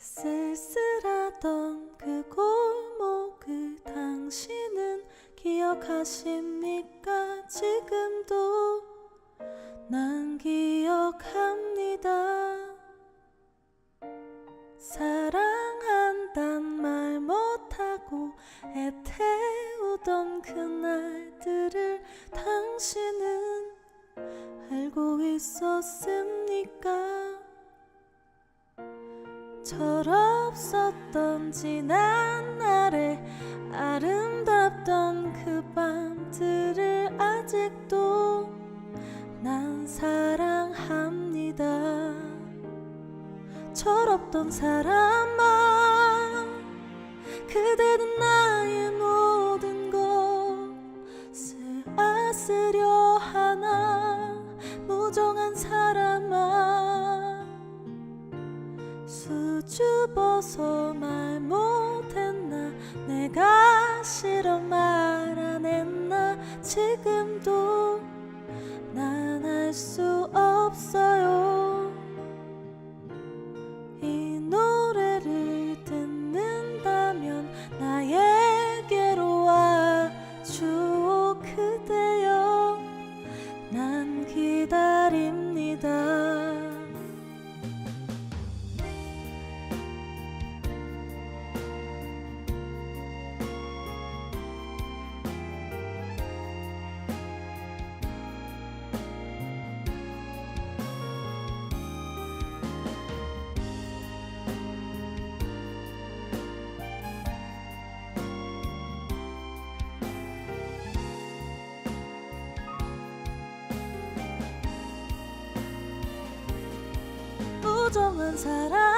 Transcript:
쓸쓸하던 그 골목을 당신은 기억하십니까 지금도 난 기억합니다 사랑한단 말 못하고 애태우던 그날들을 당신은 알고 있었습니까? 철없었던 지난 날의 아름답던 그 밤들을 아직도 난 사랑합니다. 철없던 사람아, 그대는 나의 모든 것을 아스려 하나, 무정한 사람아. 수줍어서 말 못했나? 내가 싫어 말 안 했나? 지금도 난 알 수 없어요. 이 노래를 듣는다면 나에게로 와 주오 그대여 난 기다립니다 무정한 사랑